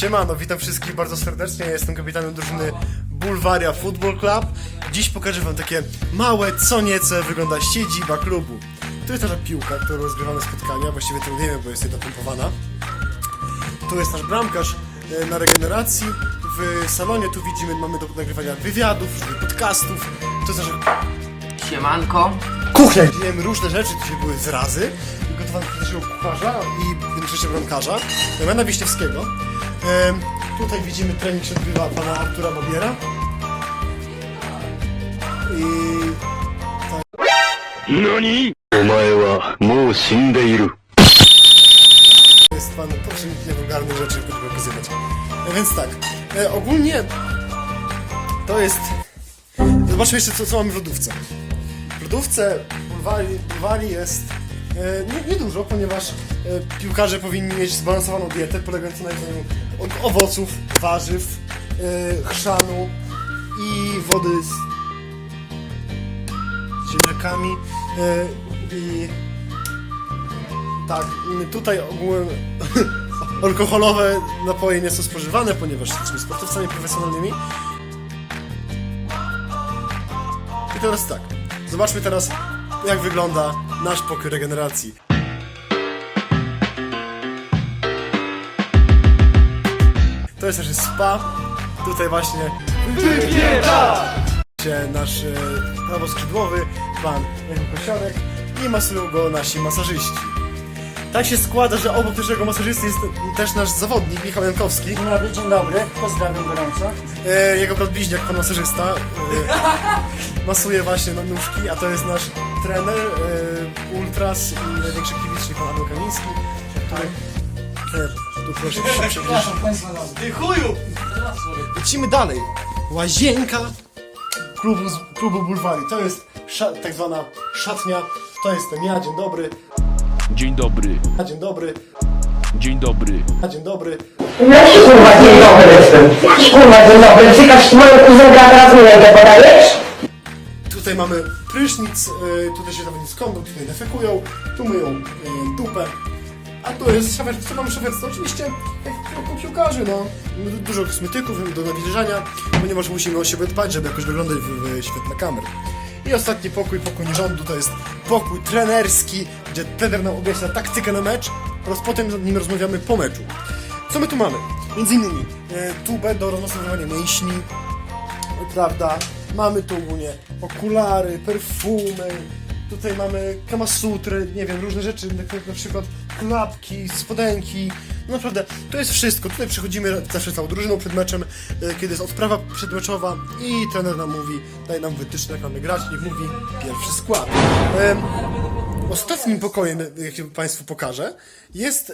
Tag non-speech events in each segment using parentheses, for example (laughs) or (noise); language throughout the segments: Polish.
Siemano, witam wszystkich bardzo serdecznie. Ja jestem kapitanem drużyny Bulwaria Football Club. Dziś pokażę wam takie małe, co nieco wygląda siedziba klubu. Tu jest nasza piłka, którą rozgrywamy spotkania, właściwie to wiemy, bo jest jedna pompowana. Tu jest nasz bramkarz e, na regeneracji. W salonie tu widzimy, mamy do nagrywania wywiadów, różnych podcastów. To jest nasza Siemanko. kuchnia. Widziałem różne rzeczy, tu się były zrazy. Gotowano przez naszego kucharza i naszego bramkarza, Jana Wiśniewskiego. Tutaj widzimy trening się odbywa pana Artura Bobiera. I... Tak. NANI? Omae wa mou shindeiru. Jest pan, proszę mi niewulgarnych rzeczy pokazywać. E, więc tak, e, ogólnie to jest... Zobaczmy jeszcze co, co mamy w lodówce. W lodówce bulwari, bulwari jest e, niedużo, nie ponieważ e, piłkarze powinni mieć zbalansowaną dietę polegającą na jedzeniu o- owoców, warzyw, e, chrzanu i wody z ziemniakami e, i tak, tutaj ogółem (laughs) alkoholowe napoje nie są spożywane, ponieważ jesteśmy sportowcami profesjonalnymi. I teraz tak, zobaczmy teraz jak wygląda nasz pokój regeneracji. To jest nasze spa. Tutaj właśnie się nasz e, prawoskrzydłowy, pan Jakub Kosiorek i masują go nasi masażyści. Tak się składa, że obok naszego masażysty jest też nasz zawodnik, Michał Jankowski. Dzień dobry, dzień dobry. Pozdrawiam gorąco. E, jego brat bliźniak, pan masażysta, e, masuje właśnie na nóżki, a to jest nasz trener, e, ultras i największy kibic, czyli pan Adol Kamiński, który... E, tu proszę, proszę, Przepraszam, Państwa nazwy. Lecimy dalej. Łazienka klubu, z- klubu Bulwari. To jest sza, tak zwana szatnia. To jestem ja, dzień dobry. dzień dobry, A, dzień dobry. dzień dobry. A, dzień dobry. Jaki kurwa dzień dobry? Jaki kurwa dzień dobry? Cykasz moją kuzynkę, a teraz mi rękę podajesz? Tutaj mamy prysznic, y, tutaj się zawodnicy kądą, tutaj defekują, tu myją y, dupę. A tu jest szafer, co mamy szaferstwo? Oczywiście jak piłkarzy, no. Du- Dużo kosmetyków do nawilżania, ponieważ musimy o siebie dbać, żeby jakoś wyglądać w, w świetle kamer. I ostatni pokój, pokój nierządu, to jest pokój trenerski, gdzie trener nam objaśnia taktykę na mecz oraz potem z nim rozmawiamy po meczu. Co my tu mamy? Między innymi e, tubę do rozmasowywania mięśni, prawda? Mamy tu ogólnie okulary, perfumy, tutaj mamy kamasutry, nie wiem, różne rzeczy, na, przykład klapki, spodenki. No naprawdę, to jest wszystko. Tutaj przychodzimy zawsze całą drużyną przed meczem, e, kiedy jest odprawa przedmeczowa i trener nam mówi, daje nam wytyczne, jak mamy grać, niech mówi pierwszy skład. Em, ostatnim pokojem, jaki Państwu pokażę, jest...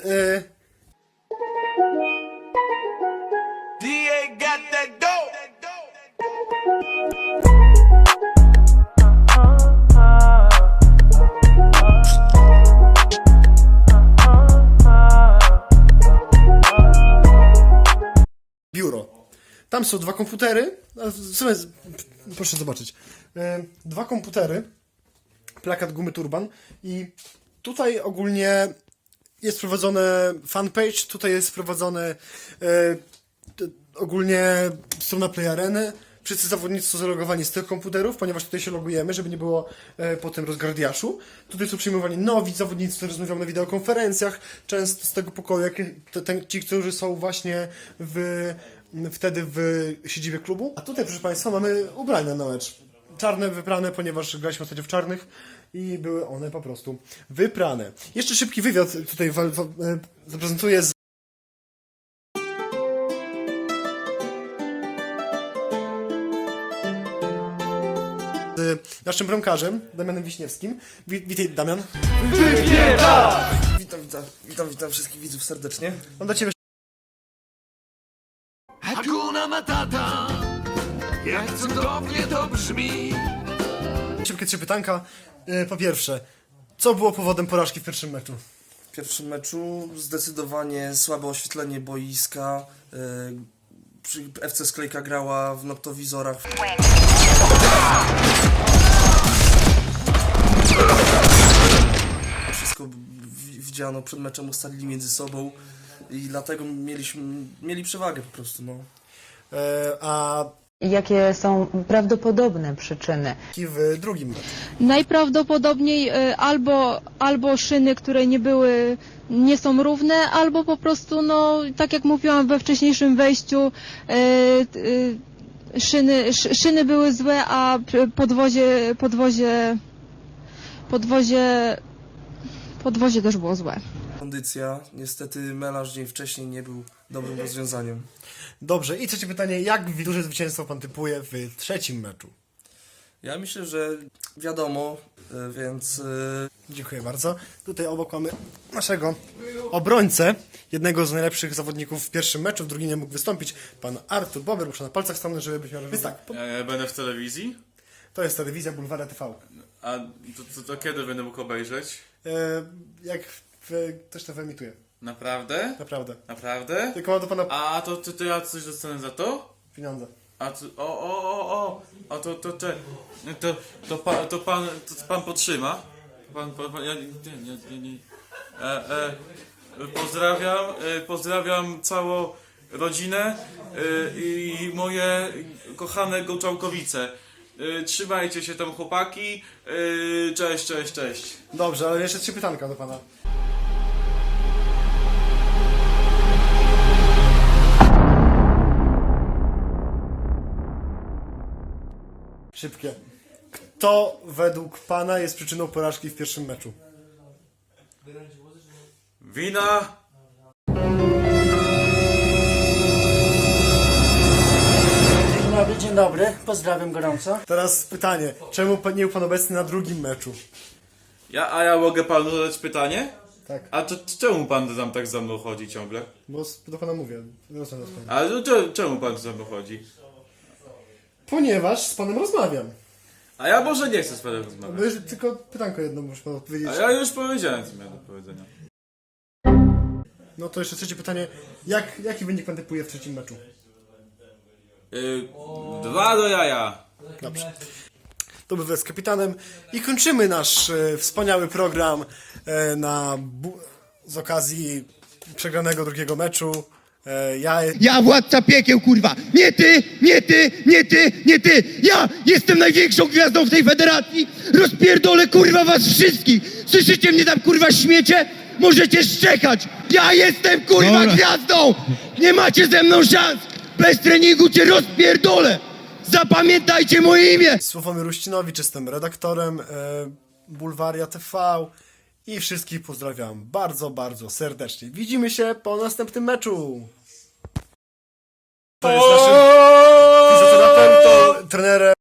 Tam są dwa komputery. w sumie, proszę zobaczyć. E, Dwa komputery, plakat gumy Turban i tutaj ogólnie jest prowadzone fanpage, tutaj jest prowadzone e, ogólnie strona Play Areny. Wszyscy zawodnicy są zalogowani z tych komputerów, ponieważ tutaj się logujemy, żeby nie było e, potem rozgardiaszu. Tutaj są przyjmowani nowi zawodnicy, którzy rozmawiają na wideokonferencjach, często z tego pokoju, jak te, te, ci, którzy są właśnie w, wtedy w siedzibie klubu. A tutaj, proszę Państwa, mamy ubrania na mecz. Czarne wyprane, ponieważ graliśmy ostatnio w czarnych i były one po prostu wyprane. Jeszcze szybki wywiad tutaj wa- wa- e, zaprezentuję z z naszym bramkarzem, Damianem Wiśniewskim. Wi- Witaj, Damian. Witam, witam, witam, witam wszystkich widzów serdecznie. Mam dla Ciebie Hakuna Matata. Jak cudownie to brzmi. szybkie trzy pytanka. E, Po pierwsze, co było powodem porażki w pierwszym meczu? W pierwszym meczu zdecydowanie słabe oświetlenie boiska. Przy- FC Sklejka grała w noktowizorach. Wszystko widziano przed meczem, ustalili między sobą. i dlatego mieliśmy, mieli przewagę po prostu, no. E, a Jakie są prawdopodobne przyczyny? w drugim meczu. Najprawdopodobniej y, albo, albo szyny, które nie były, nie są równe, albo po prostu, no, tak jak mówiłam we wcześniejszym wejściu, y, y, szyny, sz- szyny były złe, a p- podwozie, podwozie, podwozie, podwozie też było złe. Kondycja, niestety melarz dzień wcześniej nie był dobrym rozwiązaniem. Dobrze, i trzecie pytanie, jak duże zwycięstwo pan typuje w trzecim meczu? Ja myślę, że wiadomo, e, więc e, Dziękuję bardzo. Tutaj obok mamy naszego obrońcę, jednego z najlepszych zawodników w pierwszym meczu, w drugim nie mógł wystąpić, pan Artur Bober. Muszę na palcach stanąć, żeby być miał... Więc tak, po- Ja będę w telewizji? to jest telewizja Bulwara TV. A to, to, to kiedy będę mógł obejrzeć? E, jak w, ktoś to wyemituje, Naprawdę? naprawdę. Naprawdę? Tylko mam do pana A to, to, to ja coś dostanę za to? pieniądze. A to, o, o, o, o, a to, to, to, to, to, pan, to pan, to pan potrzyma? Pan, pan, pan ja, nie, nie, nie, nie. E, e, pozdrawiam, e, pozdrawiam całą rodzinę e, i moje kochane Goczałkowice. E, trzymajcie się tam chłopaki, e, cześć, cześć, cześć. Dobrze, ale jeszcze trzy pytanka do pana. Szybkie. Kto według pana jest przyczyną porażki w pierwszym meczu? Wina Dzień dobry, dzień dobry. Pozdrawiam gorąco. Teraz pytanie. Czemu pan- nie był pan obecny na drugim meczu? Ja, a ja mogę panu zadać pytanie? Tak, A to czemu pan tam tak za mną chodzi ciągle? bo do pana mówię. Rozmawiam z panem. Ale to cze- czemu pan za mną chodzi? Ponieważ z panem rozmawiam. A ja może nie chcę z panem rozmawiać. Bo już tylko pytanko jedno muszę pan odpowiedzieć. A ja już powiedziałem, co miałem do powiedzenia. No to jeszcze trzecie pytanie. Jak, jaki wynik pan typuje w trzecim meczu? Yy, dwa do jaja. Dobrze. To był z kapitanem i kończymy nasz e, wspaniały program e, na bu- z okazji przegranego drugiego meczu. E, ja Ja władca piekieł, kurwa! Nie ty, nie ty, nie ty, nie ty! Ja jestem największą gwiazdą w tej federacji! Rozpierdolę, kurwa, was wszystkich! Słyszycie mnie tam, kurwa, śmiecie? Możecie szczekać! Ja jestem, kurwa, gwiazdą! Nie macie ze mną szans! Bez treningu cię rozpierdolę! Zapamiętajcie moje imię! Sławomir Ruścinowicz, jestem redaktorem e, Bulwaria TV i wszystkich pozdrawiam bardzo, bardzo serdecznie. Widzimy się po następnym meczu. Jest naszym fizjoterapeutą, trenerem